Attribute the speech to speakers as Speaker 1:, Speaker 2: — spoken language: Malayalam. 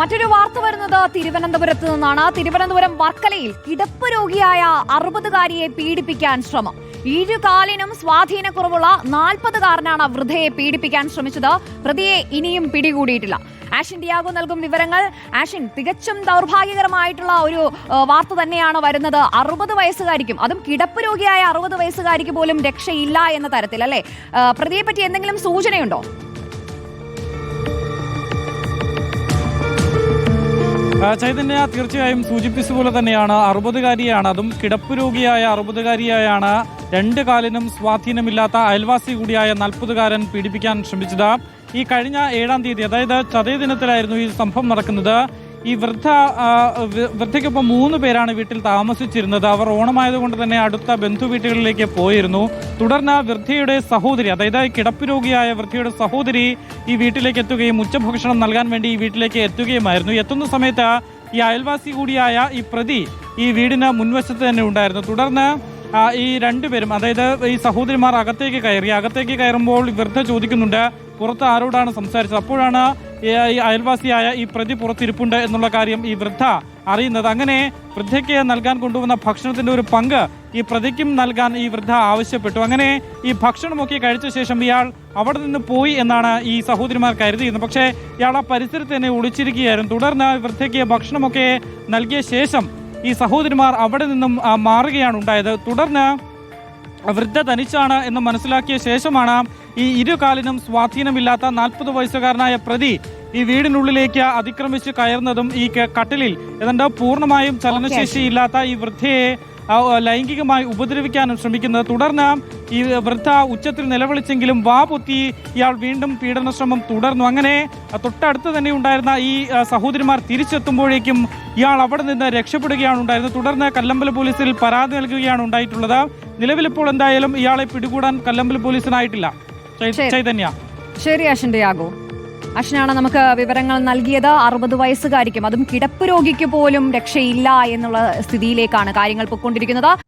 Speaker 1: മറ്റൊരു വാർത്ത വരുന്നത് തിരുവനന്തപുരത്ത് നിന്നാണ്. തിരുവനന്തപുരം വർക്കലയിൽ കിടപ്പ് രോഗിയായ അറുപതുകാരിയെ പീഡിപ്പിക്കാൻ ശ്രമം. ഇരുകാലിനും സ്വാധീനക്കുറവുള്ള നാൽപ്പതുകാരനാണ് വൃദ്ധയെ പീഡിപ്പിക്കാൻ ശ്രമിച്ചത്. പ്രതിയെ ഇനിയും പിടികൂടിയിട്ടില്ല. ആഷിൻ ഡിയാഗോ നൽകും വിവരങ്ങൾ. ആഷിൻ തികച്ചും ദൗർഭാഗ്യകരമായിട്ടുള്ള ഒരു വാർത്ത തന്നെയാണ് വരുന്നത്. അറുപത് വയസ്സുകാരിക്കും അതും കിടപ്പ് രോഗിയായ അറുപത് വയസ്സുകാരിക്ക് പോലും രക്ഷയില്ല എന്ന തരത്തിൽ അല്ലേ? പ്രതിയെപ്പറ്റി പ്രതിയെ പറ്റി എന്തെങ്കിലും സൂചനയുണ്ടോ?
Speaker 2: ചൈതന്യ തീർച്ചയായും സൂചിപ്പിച്ച പോലെ തന്നെയാണ്. അറുപതുകാരിയാണ്. അതും കിടപ്പ് രോഗിയായ അറുപതുകാരിയായാണ്. രണ്ട് കാലിനും സ്വാധീനമില്ലാത്ത അയൽവാസി കൂടിയായ നാൽപ്പതുകാരൻ പീഡിപ്പിക്കാൻ ശ്രമിച്ചത്. ഈ കഴിഞ്ഞ ഏഴാം തീയതി അതായത് ചതയ ദിനത്തിലായിരുന്നു ഈ സംഭവം നടക്കുന്നത്. ഈ വൃദ്ധ വൃദ്ധയ്ക്കൊപ്പം മൂന്ന് പേരാണ് വീട്ടിൽ താമസിച്ചിരുന്നത്. അവർ ഓണമായതുകൊണ്ട് തന്നെ അടുത്ത ബന്ധു വീട്ടുകളിലേക്ക് പോയിരുന്നു. തുടർന്ന് വൃദ്ധയുടെ സഹോദരി അതായത് കിടപ്പ് രോഗിയായ വൃദ്ധയുടെ സഹോദരി ഈ വീട്ടിലേക്ക് എത്തുകയും ഉച്ചഭക്ഷണം നൽകാൻ വേണ്ടി ഈ വീട്ടിലേക്ക് എത്തുകയുമായിരുന്നു. എത്തുന്ന സമയത്ത് ഈ അയൽവാസി കൂടിയായ ഈ പ്രതി ഈ വീടിന് മുൻവശത്ത് തന്നെ ഉണ്ടായിരുന്നു. തുടർന്ന് ഈ രണ്ടുപേരും അതായത് ഈ സഹോദരിമാർ അകത്തേക്ക് കയറി അകത്തേക്ക് കയറുമ്പോൾ വൃദ്ധ ചോദിക്കുന്നുണ്ട് പുറത്ത് ആരോടാണ് സംസാരിച്ചത്? അപ്പോഴാണ് ഈ അയൽവാസിയായ ഈ പ്രതി പുറത്തിരിപ്പുണ്ട് എന്നുള്ള കാര്യം ഈ വൃദ്ധ അറിയുന്നത്. അങ്ങനെ വൃദ്ധയ്ക്ക് നൽകാൻ കൊണ്ടുവന്ന ഭക്ഷണത്തിന്റെ ഒരു പങ്ക് ഈ പ്രതിക്കും നൽകാൻ ഈ വൃദ്ധ ആവശ്യപ്പെട്ടു. അങ്ങനെ ഈ ഭക്ഷണമൊക്കെ കഴിച്ച ശേഷം ഇയാൾ അവിടെ നിന്ന് പോയി എന്നാണ് ഈ സഹോദരിമാർ കരുതിയിരുന്നത്. പക്ഷേ ഇയാൾ ആ പരിസരത്ത് തന്നെ ഒളിച്ചിരിക്കുകയായിരുന്നു. തുടർന്ന് വൃദ്ധയ്ക്ക് ഭക്ഷണമൊക്കെ നൽകിയ ശേഷം ഈ സഹോദരിമാർ അവിടെ നിന്നും മാറുകയാണ് ഉണ്ടായത്. തുടർന്ന് വൃദ്ധ തനിച്ചാണ് എന്ന് മനസ്സിലാക്കിയ ശേഷമാണ് ഈ ഇരുകാലിനും സ്വാധീനമില്ലാത്ത നാൽപ്പത് വയസ്സുകാരനായ പ്രതി ഈ വീടിനുള്ളിലേക്ക് അതിക്രമിച്ച് കയറുന്നതും ഈ കട്ടിലിൽ ഏതാണ്ട് പൂർണമായും ചലനശേഷിയില്ലാത്ത ഈ വൃദ്ധയെ ലൈംഗികമായി ഉപദ്രവിക്കാനും ശ്രമിക്കുന്നത്. തുടർന്ന് ഈ വൃദ്ധ ഉച്ചത്തിൽ നിലവിളിച്ചെങ്കിലും വാ പൊത്തി ഇയാൾ വീണ്ടും പീഡനശ്രമം തുടർന്നു. അങ്ങനെ തൊട്ടടുത്ത് തന്നെ ഉണ്ടായിരുന്ന ഈ സഹോദരിമാർ തിരിച്ചെത്തുമ്പോഴേക്കും ഇയാൾ അവിടെ നിന്ന് രക്ഷപ്പെടുകയാണ് ഉണ്ടായിരുന്നത്. തുടർന്ന് കല്ലമ്പല പോലീസിൽ പരാതി നൽകുകയാണ് ഉണ്ടായിട്ടുള്ളത്. നിലവിലിപ്പോൾ എന്തായാലും ഇയാളെ പിടികൂടാൻ കല്ലമ്പല പോലീസിനായിട്ടില്ല. ചൈതന്യ.
Speaker 1: ശരി അശ്വിന്റെ യാഗോ. അശ്വനാണ് നമുക്ക് വിവരങ്ങൾ നൽകിയത്. അറുപത് വയസ്സുകാരിക്കും അതും കിടപ്പ് രോഗിക്ക് പോലും രക്ഷയില്ല എന്നുള്ള സ്ഥിതിയിലേക്കാണ് കാര്യങ്ങൾ പൊയ്ക്കൊണ്ടിരിക്കുന്നത്.